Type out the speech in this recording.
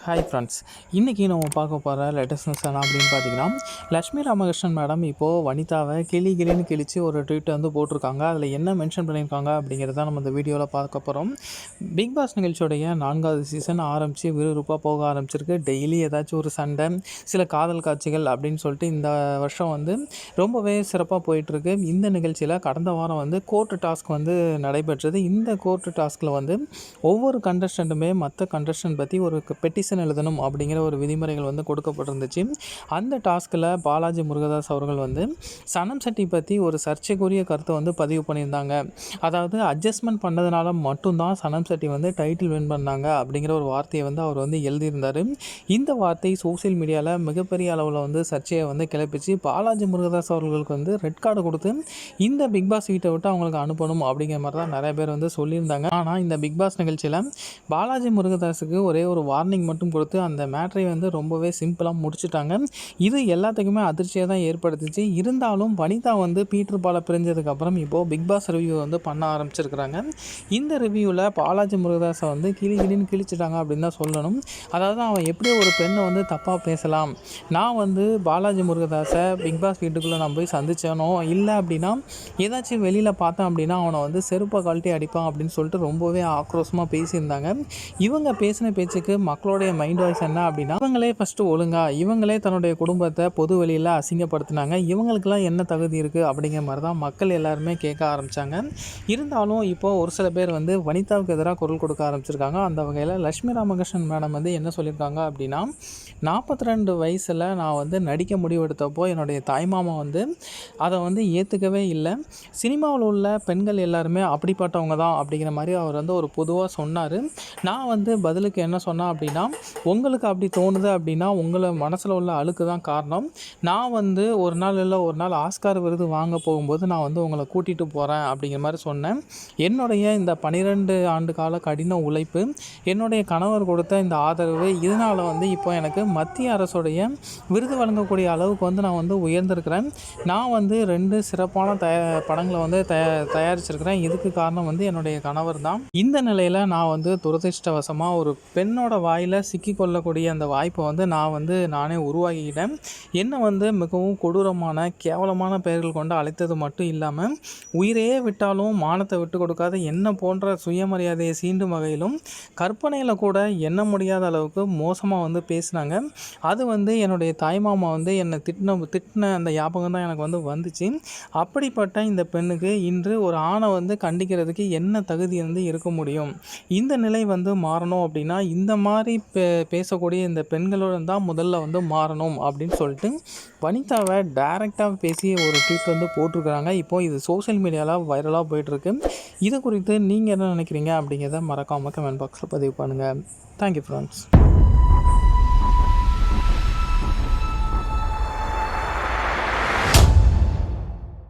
Hi friends இன்றைக்கி நம்ம பார்க்க போகிற லேட்டஸ்ட் நியூஸ் என்ன அப்படின்னு பார்த்தீங்கன்னா லக்ஷ்மி ராமகிருஷ்ணன் மேடம் இப்போது வனிதாவை கிளி கிளின்னு கிழிச்சு ஒரு ட்வீட் வந்து போட்டிருக்காங்க. அதில் என்ன மென்ஷன் பண்ணியிருக்காங்க அப்படிங்கிறத நம்ம இந்த வீடியோவில் பார்க்க போகிறோம் பிக் பாஸ் நிகழ்ச்சியோடைய நான்காவது சீசன் ஆரம்பித்து விறுவிறுப்பாக போக ஆரம்பிச்சிருக்கு. டெய்லி ஏதாச்சும் ஒரு சண்டை சில காதல் காட்சிகள் அப்படின்னு சொல்லிட்டு இந்த வருஷம் வந்து ரொம்பவே சிறப்பாக போயிட்டுருக்கு. இந்த நிகழ்ச்சியில் கடந்த வாரம் வந்து கோர்ட்டு டாஸ்க் வந்து நடைபெற்றது. இந்த கோர்ட்டு டாஸ்கில் வந்து ஒவ்வொரு கண்டஸ்டண்ட்டுமே மற்ற கண்டஸ்டன்ட் பற்றி ஒரு பெட்டி பெட்டிஷன் எழுதணும் அப்படிங்கிற ஒரு விதிமுறைகள் வந்து கொடுக்கப்பட்டிருந்துச்சு. அந்த டாஸ்கில் பாலாஜி முருகதாஸ் அவர்கள் வந்து சனம் செட்டி பற்றி ஒரு சர்ச்சைக்குரிய கருத்தை வந்து பதிவு பண்ணியிருந்தாங்க. அதாவது அட்ஜஸ்ட்மெண்ட் பண்ணதுனால மட்டும்தான் சனம் செட்டி வந்து டைட்டில் வின் பண்ணாங்க அப்படிங்கிற ஒரு வார்த்தையை வந்து அவர் வந்து எழுதியிருந்தார். இந்த வார்த்தை சோசியல் மீடியாவில் மிகப்பெரிய அளவில் வந்து சர்ச்சையை வந்து கிளப்பிச்சு பாலாஜி முருகதாஸ் அவர்களுக்கு வந்து ரெட் கார்டு கொடுத்து இந்த பிக் பாஸ் வீட்டை விட்டு அவங்களுக்கு அனுப்பணும் அப்படிங்கிற மாதிரி தான் நிறைய பேர் வந்து சொல்லியிருந்தாங்க. ஆனால் இந்த பிக் பாஸ் நிகழ்ச்சியில் பாலாஜி முருகதாஸுக்கு ஒரே ஒரு வார்னிங் மட்டும் கொடுத்து அந்த மேட்ரை வந்து ரொம்பவே சிம்பிளாக முடிச்சுட்டாங்க. இது எல்லாத்துக்குமே அதிர்ச்சியாக தான் ஏற்படுத்துச்சு. இருந்தாலும் வனிதா வந்து பீட்டர் பாலை பிரிஞ்சதுக்கப்புறம் இப்போது பிக் பாஸ் ரிவ்யூ வந்து பண்ண ஆரம்பிச்சிருக்கிறாங்க. இந்த ரிவ்யூவில் பாலாஜி முருகதாஸை வந்து கிளி கிளின்னு கிழிச்சிட்டாங்க அப்படின்னு தான் சொல்லணும். அதாவது அவன் எப்படி ஒரு பெண்ணை வந்து தப்பாக பேசலாம்? நான் வந்து பாலாஜி முருகதாஸை பிக் பாஸ் வீட்டுக்குள்ளே நான் போய் சந்தித்தேனோ இல்லை அப்படின்னா ஏதாச்சும் வெளியில் பார்த்தேன் அப்படின்னா அவனை வந்து செருப்பை கழட்டி அடிப்பான் அப்படின்னு சொல்லிட்டு ரொம்பவே ஆக்ரோஷமாக பேசியிருந்தாங்க. இவங்க பேசின பேச்சுக்கு மக்களோட மக்களுடைய மைண்ட் வாய்ஸ் என்ன அப்படின்னா இவங்களே ஃபஸ்ட்டு ஒழுங்கா இவங்களே தன்னுடைய குடும்பத்தை பொது வெளியில் அசிங்கப்படுத்தினாங்க. இவங்களுக்கெல்லாம் என்ன தகுதி இருக்குது அப்படிங்கிற மாதிரி தான் மக்கள் எல்லாருமே கேட்க ஆரம்பித்தாங்க இருந்தாலும் இப்போது ஒரு சில பேர் வந்து வனிதாவுக்கு எதிராக குரல் கொடுக்க ஆரம்பிச்சிருக்காங்க. அந்த வகையில் லட்சுமி ராமகிருஷ்ணன் மேடம் வந்து என்ன சொல்லியிருக்காங்க அப்படின்னா நாற்பத்தி ரெண்டு வயசில் நான் வந்து நடிக்க முடிவெடுத்தப்போ என்னுடைய தாய்மாமா வந்து அதை வந்து ஏற்றுக்கவே இல்லை. சினிமாவில் உள்ள பெண்கள் எல்லாருமே அப்படிப்பட்டவங்க தான் அப்படிங்கிற மாதிரி அவர் வந்து ஒரு பொதுவாக சொன்னார். நான் வந்து பதிலுக்கு என்ன சொன்னேன் அப்படின்னா உங்களுக்கு அப்படி தோணுது அப்படின்னா உங்களை மனசில் உள்ள அழுக்கு தான் காரணம். நான் வந்து ஒரு நாள் இல்லை ஒரு நாள் ஆஸ்கார் விருது வாங்க போகும்போது நான் வந்து உங்களை கூட்டிகிட்டு போகிறேன் அப்படிங்கிற மாதிரி சொன்னேன். என்னுடைய இந்த பன்னிரெண்டு ஆண்டு கால கடின உழைப்பு என்னுடைய கணவர் கொடுத்த இந்த ஆதரவு இதனால் வந்து இப்போ எனக்கு மத்திய அரசுடைய விருது வழங்கக்கூடிய அளவுக்கு வந்து நான் வந்து உயர்ந்திருக்கிறேன். நான் வந்து ரெண்டு சிறப்பான தய படங்களை வந்து தய தயாரிச்சிருக்கிறேன். இதுக்கு காரணம் வந்து என்னுடைய கணவர் தான். இந்த நிலையில் நான் வந்து துரதிருஷ்டவசமாக ஒரு பெண்ணோட வாயில் சிக்கிக்கொள்ளக்கூடிய அந்த வாய்ப்பை வந்து நான் வந்து நானே உருவாக்கிக்கிட்டேன். என்னை வந்து மிகவும் கொடூரமான கேவலமான பெயர்கள் கொண்டு அழைத்தது மட்டும் இல்லாமல் உயிரையே விட்டாலும் மானத்தை விட்டு கொடுக்காத என்ன போன்ற சுயமரியாதையை சீண்டும் வகையிலும் கற்பனையில் கூட எண்ண முடியாத அளவுக்கு மோசமாக வந்து பேசினாங்க. அது வந்து என்னுடைய தாய்மாமா வந்து என்னை திட்டின திட்டின அந்த ஞாபகம் தான் எனக்கு வந்து வந்துச்சு. அப்படிப்பட்ட இந்த பெண்ணுக்கு இன்று ஒரு ஆணை வந்து கண்டிக்கிறதுக்கு என்ன தகுதி வந்து இருக்க முடியும்? இந்த நிலை வந்து மாறணும் அப்படின்னா இந்த மாதிரி பே பேசக்கூடிய இந்த பெண்களோட தான் முதல்ல வந்து மாறணும் அப்படின்னு சொல்லிட்டு வனிதாவை டைரெக்டாக பேசி ஒரு ட்வீட் வந்து போட்டிருக்கிறாங்க. இப்போது இது சோஷியல் மீடியாவில் வைரலாக போயிட்டுருக்கு. இது குறித்து நீங்கள் என்ன நினைக்கிறீங்க அப்படிங்கிறத மறக்காமல் கமெண்ட் பாக்ஸில் பதிவு பண்ணுங்கள் தேங்க்யூ ஃப்ரெண்ட்ஸ்